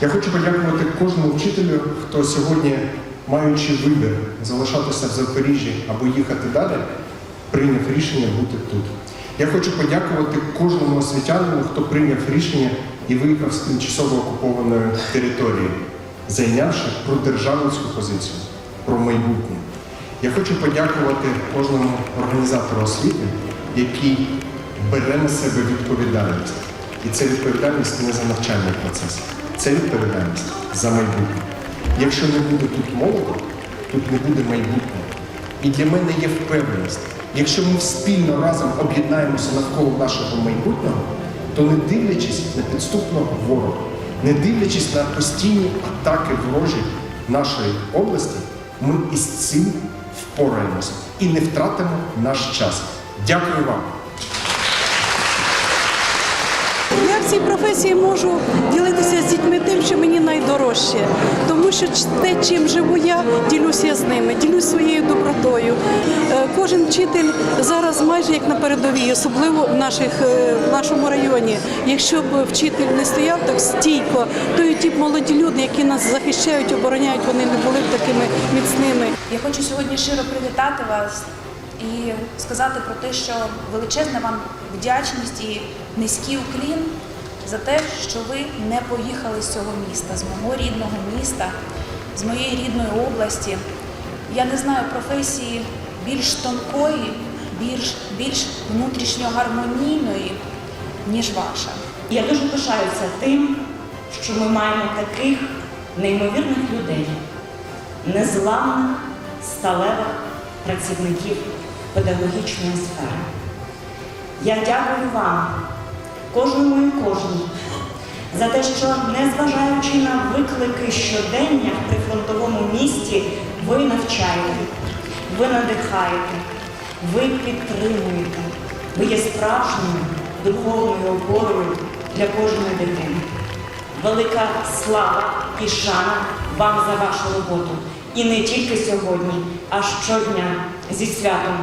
Я хочу подякувати кожному вчителю, хто сьогодні, маючи вибір залишатися в Запоріжжі або їхати далі, прийняв рішення бути тут. Я хочу подякувати кожному освітянину, хто прийняв рішення і виїхав з тимчасово окупованої території, зайнявши продержавницьку позицію, про майбутнє. Я хочу подякувати кожному організатору освіти, який бере на себе відповідальність. І це відповідальність не за навчальний процес, це відповідальність за майбутнє. Якщо не буде тут молоду, тут не буде майбутнього. І для мене є впевненість, якщо ми спільно разом об'єднаємося навколо нашого майбутнього, то не дивлячись на підступного ворога, не дивлячись на постійні атаки ворожі нашої області, ми із цим впораємося і не втратимо наш час. Дякую вам. Цій професії можу ділитися з дітьми тим, що мені найдорожче, тому що те, чим живу я, ділюся з ними, ділюсь своєю добротою. Е, Кожен вчитель зараз майже як на передовій, особливо в, наших, е, в нашому районі. Якщо б вчитель не стояв так стійко, то і ті молоді люди, які нас захищають, обороняють, вони не були б такими міцними. Я хочу сьогодні щиро привітати вас і сказати про те, що величезна вам вдячність і низький уклін за те, що ви не поїхали з цього міста, з мого рідного міста, з моєї рідної області. Я не знаю професії більш тонкої, більш, більш внутрішньо гармонійної, ніж ваша. Я дуже пишаюся тим, що ми маємо таких неймовірних людей, незламних, сталевих працівників педагогічної сфери. Я дякую вам, кожному і кожній, за те, що, незважаючи на виклики щодення в прифронтовому місті, ви навчаєте, ви надихаєте, ви підтримуєте, ви є справжньою духовною опорою для кожної дитини. Велика слава і шана вам за вашу роботу. І не тільки сьогодні, а щодня зі святом